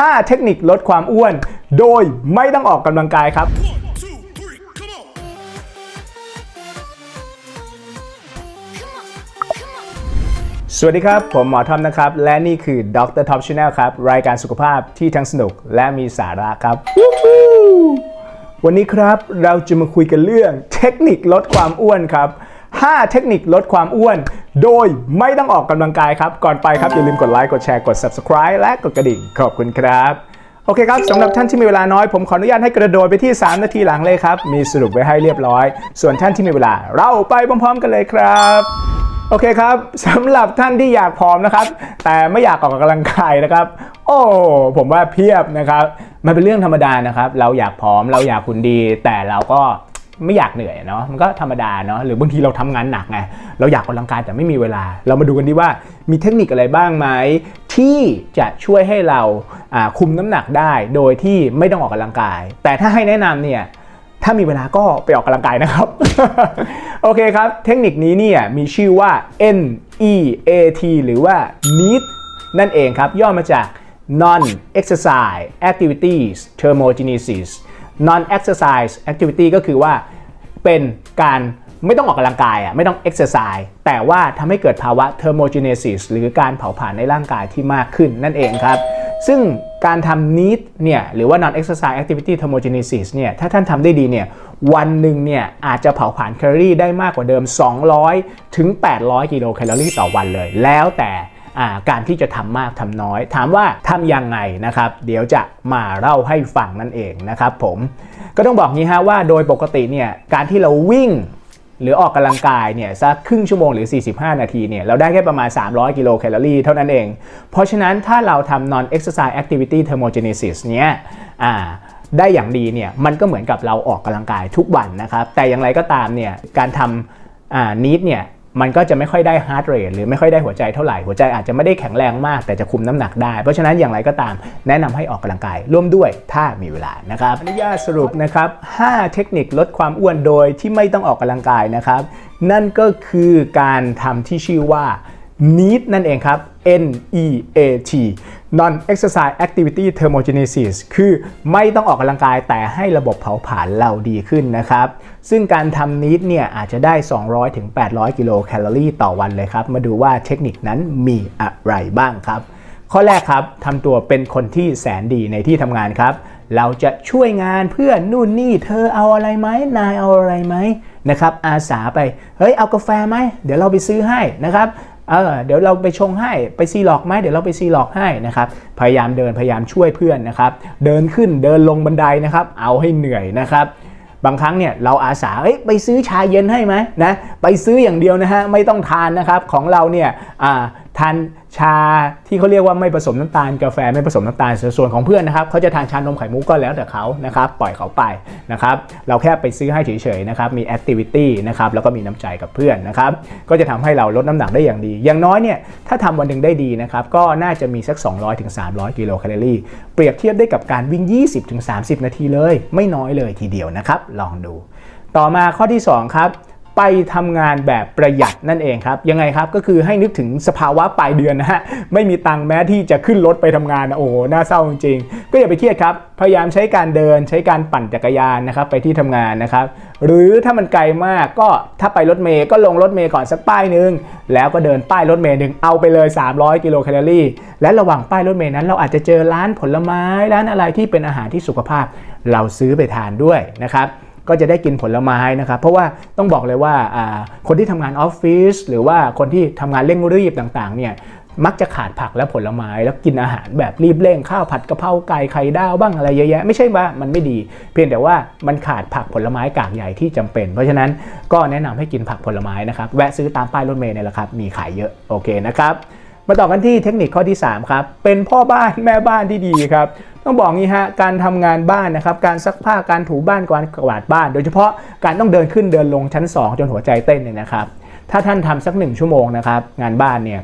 5 เทคนิคลดความอ้วน โดยไม่ต้องออกกำลังกายครับสวัสดีครับ ผมหมอทอมนะครับ และนี่คือดรท็อปช n แนลครับ รายการสุขภาพที่ทั้งสนุกและมีสาระครับ วันนี้ครับเราจะมาคุยกันเรื่องเทคนิคลดความอ้วนครับ 5 เทคนิคลดความอ้วน โดยไม่ต้องออกกำลังกายครับ ก่อนไปครับ อย่าลืมกดไลค์กดแชร์กด subscribe และกดกระดิ่ง ขอบคุณครับ โอเคครับสำหรับท่านที่มีเวลาน้อย ผมขออนุญาตให้กระโดดไปที่ 3 นาทีหลังเลยครับ มีสรุปไว้ให้เรียบร้อย ส่วนท่านที่มีเวลาเราไปพร้อม ๆ กันเลยครับโอเคครับสำหรับท่านที่อยากผอมนะครับ แต่ไม่อยากออกกำลังกายนะครับ โอ้ผมว่าเพียบนะครับ มันเป็นเรื่องธรรมดานะครับ เราอยากผอมเราอยากหุ่นดี แต่เราก็ ไม่อยากเหนื่อยเนาะมันก็ธรรมดาเนาะหรือบางทีเราทำงานหนักไงเราอยากออกกำลังกายแต่ไม่มีเวลา เรามาดูกันดีว่ามีเทคนิคอะไรบ้างไหมที่จะช่วยให้เราคุมน้ำหนักได้โดยที่ไม่ต้องออกกำลังกาย แต่ถ้าให้แนะนำเนี่ยถ้ามีเวลาก็ไปออกกำลังกายนะครับ โอเคครับ เทคนิคนี้เนี่ยมีชื่อว่า NEAT หรือว่า NEAT นั่นเองครับ ย่อมาจาก Non Exercise Activities Thermogenesis Non Exercise Activity ก็คือว่าเป็นการไม่ต้องออกกำลังกายอะไม่ต้อง exercise แต่ว่าทำให้เกิดภาวะ thermogenesis หรือการเผาผลาญในร่างกายที่มากขึ้นนั่นเองครับ ซึ่งการทำ NEAT เนี่ยหรือว่า non exercise activity thermogenesis เนี่ยถ้าท่านทำได้ดีเนี่ยวันหนึ่งเนี่ยอาจจะเผาผลาญแคลอรี่ได้มากกว่าเดิม 200 ถึง 800 กิโลแคลอรี่ต่อวันเลย แล้วแต่ การที่จะทำมากทำน้อย ถามว่าทำยังไงนะครับ เดี๋ยวจะมาเล่าให้ฟังนั่นเองนะครับผมก็ต้องบอกงี้ฮะว่าโดยปกติเนี่ยการที่เราวิ่งหรือออกกำลังกายเนี่ยสักครึ่งชั่วโมงหรือ 45 นาทีเนี่ยเราได้แค่ประมาณ 300 กิโลแคลอรี่เท่านั้นเอง เพราะฉะนั้นถ้าเราทำ non exercise activity thermogenesis เนี่ยอ่ได้อย่างดีเนี่ยมันก็เหมือนกับเราออกกำลังกายทุกวันนะครับ แต่อย่างไรก็ตามเนี่ยการทำอ่า need เนี่ย มันก็จะไม่ค่อยได้ฮาร์ดเรทหรือไม่ค่อยได้หัวใจเท่าไหร่หัวใจอาจจะไม่ได้แข็งแรงมาก แต่จะคุมน้ำหนักได้ เพราะฉะนั้นอย่างไรก็ตามแนะนำให้ออกกำลังกายร่วมด้วยถ้ามีเวลานะครับอนุญาตสรุปนะครับ 5 เทคนิคลดความอ้วนโดยที่ไม่ต้องออกกำลังกายนะครับ นั่นก็คือการทำที่ชื่อว่า NEAT นั่นเองครับ N E A T Non Exercise Activity Thermogenesis คือไม่ต้องออกกำลังกายแต่ให้ระบบเผาผลาญเราดีขึ้นนะครับ ซึ่งการทำ NEAT เนี่ยอาจจะได้ 200ถึง800 กิโลแคลอรี่ต่อวันเลยครับ มาดูว่าเทคนิคนั้นมีอะไรบ้างครับ ข้อแรกครับทำตัวเป็นคนที่แสนดีในที่ทำงานครับ เราจะช่วยงานเพื่อนนู่นนี่เธอเอาอะไรไหมนายเอาอะไรไหมนะครับอาสาไปเฮ้ยเอากาแฟไหมเดี๋ยวเราไปซื้อให้นะครับ เออเดี๋ยวเราไปชงให้ไปซีหลอกไหมเดี๋ยวเราไปซีหลอกให้นะครับพยายามเดินพยายามช่วยเพื่อนนะครับ เดินขึ้นเดินลงบันไดนะครับ เอาให้เหนื่อยนะครับ บางครั้งเนี่ยเราอาสาเอ้ยไปซื้อชาเย็นให้ไหมนะไปซื้ออย่างเดียวนะฮะไม่ต้องทานนะครับของเราเนี่ยอ่า ทานชาที่เขาเรียกว่าไม่ผสมน้ำตาลกาแฟไม่ผสมน้ำตาลส่วนของเพื่อนนะครับเขาจะทานชานมไข่มุกก็แล้วแต่เขานะครับปล่อยเขาไปนะครับเราแค่ไปซื้อให้เฉยๆนะครับมีแอคทิวิตี้นะครับแล้วก็มีน้ำใจกับเพื่อนนะครับก็จะทำให้เราลดน้ำหนักได้อย่างดี อย่างน้อยเนี่ยถ้าทำวันหนึ่งได้ดีนะครับก็น่าจะมีสัก 200-300กิโลแคลอรี่เปรียบเทียบได้กับการวิ่ง 20-30 นาทีเลย ไม่น้อยเลยทีเดียวนะครับลองดู ต่อมาข้อที่ 2 ครับ ไปทำงานแบบประหยัดนั่นเองครับ ยังไงครับก็คือให้นึกถึงสภาวะปลายเดือนนะฮะไม่มีตังค์แม้ที่จะขึ้นรถไปทำงานนะโอ้โหน่าเศร้าจริงๆก็อย่าไปเครียดครับพยายามใช้การเดินใช้การปั่นจักรยานนะครับไปที่ทำงานนะครับ หรือถ้ามันไกลมากก็ถ้าไปรถเมย์ก็ลงรถเมย์ก่อนสักป้ายหนึ่งแล้วก็เดินป้ายรถเมย์หนึ่งเอาไปเลย 300 กิโลแคลอรี่ และระหว่างป้ายรถเมย์นั้น เราอาจจะเจอร้านผลไม้ร้านอะไรที่เป็นอาหารที่สุขภาพ เราซื้อไปทานด้วยนะครับ ก็จะได้กินผลไม้นะครับ เพราะว่าต้องบอกเลยว่าคนที่ทำงานออฟฟิศหรือว่าคนที่ทำงานเร่งรีบต่างๆเนี่ยมักจะขาดผักและผลไม้แล้วกินอาหารแบบรีบเร่งข้าวผัดกะเพราไก่ไข่ดาวบ้างอะไรเยอะแยะไม่ใช่ว่ามันไม่ดี เพียงแต่ว่ามันขาดผักผลไม้กากใหญ่ที่จำเป็น เพราะฉะนั้นก็แนะนำให้กินผักผลไม้นะครับ แวะซื้อตามป้ายรถเมล์เนี่ยแหละครับมีขายเยอะโอเคนะครับ มาต่อกันที่เทคนิคข้อที่ 3 ครับ เป็นพ่อบ้านแม่บ้านที่ดีครับ ต้องบอกงี้ฮะ การทำงานบ้านนะครับ การซักผ้า การถูบ้าน การกวาดบ้าน โดยเฉพาะการต้องเดินขึ้นเดินลงชั้น 2 จนหัวใจเต้นเนี่ยนะครับ ถ้าท่านทำสักหนึ่งชั่วโมงนะครับ งานบ้านเนี่ย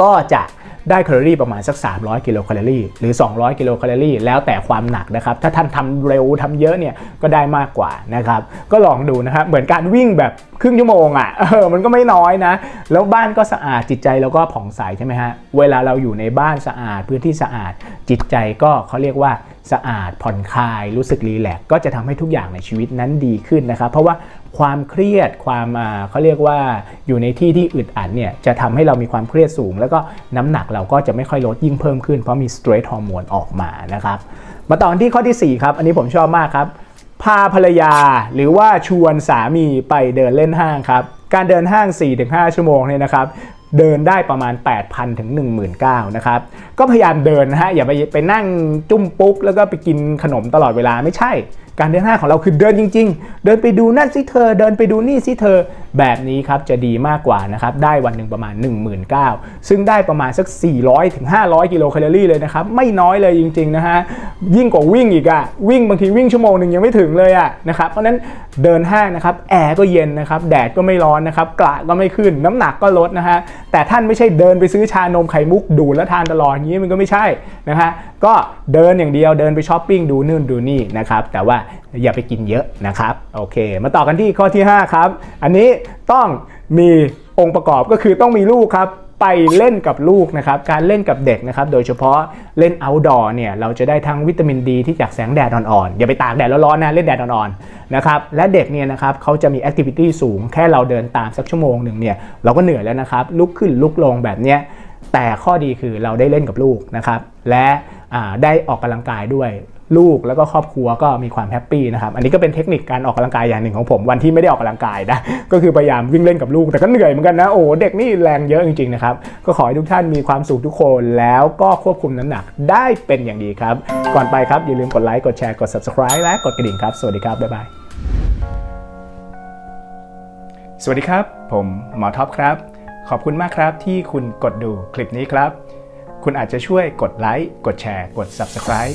ก็จะ ได้แคลอรี่ประมาณสัก 300 กิโลแคลอรี่หรือ 200 กิโลแคลอรี่แล้วแต่ความหนักนะครับ ถ้าท่านทำเร็วทำเยอะเนี่ยก็ได้มากกว่านะครับ ก็ลองดูนะครับ เหมือนการวิ่งแบบครึ่งชั่วโมงอะ่ะเออมันก็ไม่น้อยนะ แล้วบ้านก็สะอาดจิตใจเราก็ผ่องใสใช่ไหมฮะเวลาเราอยู่ในบ้านสะอาดพื้นที่สะอาดจิตใจก็เขาเรียกว่า สะอาดผ่อนคลาย รู้สึกรีแลกก็จะทำให้ทุกอย่างในชีวิตนั้นดีขึ้นนะครับ เพราะว่าความเครียดความเขาเรียกว่าอยู่ในที่ที่อึดอัดเนี่ยจะทำให้เรามีความเครียดสูง แล้วก็น้ำหนักเราก็จะไม่ค่อยลดยิ่งเพิ่มขึ้นเพราะมีสเตรสฮอร์โมนออกมานะครับ มาต่อที่ข้อทีสี่ 4 ครับ อันนี้ผมชอบมากครับพาภรรยาหรือว่าชวนสามีไปเดินเล่นห้างครับการเดินห้าง 4-5 ชั่วโมงเนี่ยนะครับ เดินได้ประมาณ 8,000 ถึง 19,000นะครับ ก็พยายามเดินนะฮะ อย่าไปไปนั่งจุ้มปุ๊ก แล้วก็ไปกินขนมตลอดเวลาไม่ใช่การเดินห้างของเราคือเดินจริง ๆ เดินไปดูนั่นสิเธอ เดินไปดูนี่สิเธอ แบบนี้ครับจะดีมากกว่านะครับ ได้วันหนึ่งประมาณ 19,000 ซึ่งได้ประมาณสัก 400ถึง500 กิโลแคลอรี่เลยนะครับ ไม่น้อยเลยจริง ๆ นะฮะ ยิ่งกว่าวิ่งอีกอะวิ่งบางทีวิ่งชั่วโมงหนึ่งยังไม่ถึงเลยอะนะครับ เพราะนั้นเดินห้างนะครับ แอร์ก็เย็นนะครับ แดดก็ไม่ร้อนนะครับ กระก็ไม่ขึ้น น้ำหนักก็ลดนะฮะ แต่ท่านไม่ใช่เดินไปซื้อชานมไข่มุกดูดแล้วทานตลอดอย่างนี้มันก็ไม่ใช่นะฮะ ก็เดินอย่างเดียว เดินไปช้อปปิ้งดูนู่นดูนี่นะครับ แต่ว่าอย่าไปกินเยอะนะครับโอเค มาต่อกันที่ข้อที่ 5 ครับ อันนี้ต้องมีองค์ประกอบก็คือต้องมีลูกครับไปเล่นกับลูกนะครับ การเล่นกับเด็กนะครับ โดยเฉพาะเล่น outdoor เนี่ยเราจะได้ทั้งวิตามินดีที่จากแสงแดดอ่อนๆ อย่าไปตากแดดร้อนๆนะ เล่นแดดอ่อนๆ นะครับ และเด็กเนี่ยนะครับเขาจะมีแอคทิวิตี้สูง แค่เราเดินตามสักชั่วโมงหนึ่งเนี่ยเราก็เหนื่อยแล้วนะครับ ลุกขึ้นลุกลงแบบเนี้ย แต่ข้อดีคือเราได้เล่นกับลูกนะครับ และได้ออกกำลังกายด้วย ลูกแล้วก็ครอบครัวก็มีความแฮปปี้นะครับอันนี้ก็เป็นเทคนิคการออกกำลังกายอย่างหนึ่งของผมวันที่ไม่ได้ออกกำลังกายนะก็คือพยายามวิ่งเล่นกับลูกแต่ก็เหนื่อยเหมือนกันนะโอ้เด็กนี่แรงเยอะจริงๆนะครับก็ขอให้ทุกท่านมีความสุขทุกคนแล้วก็ควบคุมน้ำหนักได้เป็นอย่างดีครับ ก่อนไปครับอย่าลืมกดไลค์กดแชร์กด subscribe และกดกระดิ่งครับสวัสดีครับบ๊ายบายสวัสดีครับ ผมหมอท็อปครับ ขอบคุณมากครับที่คุณกดดูคลิปนี้ครับ คุณอาจจะช่วยกดไลค์กดแชร์กด Subscribe